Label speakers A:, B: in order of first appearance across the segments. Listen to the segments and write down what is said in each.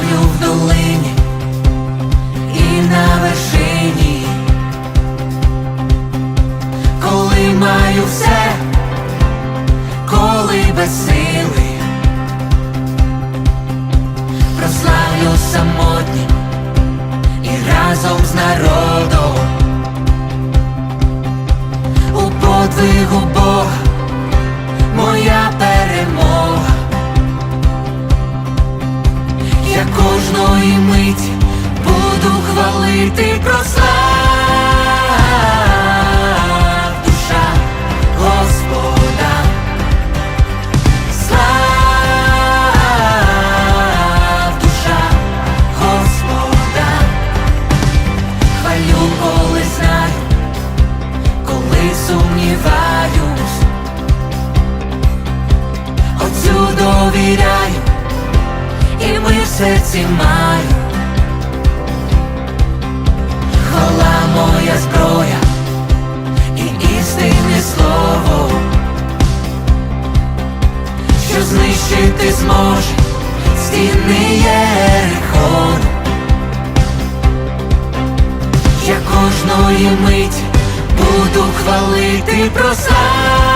A: ставлю в долині і на вершині, коли маю все, коли без сили, прославлю самотні і разом з народом у подвигу. Кожної миті буду хвалити прослав душа Господа. Слав душа Господа. Хвалю, коли знаю, коли сумніваюсь. Серці маю. Хвала моя зброя і істинне слово, що знищити зможе стіни Єрихону. Я кожної миті буду хвалити прослав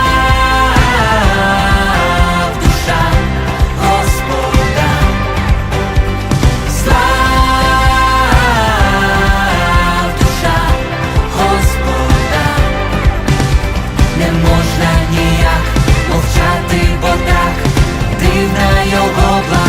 A: Україна його блага.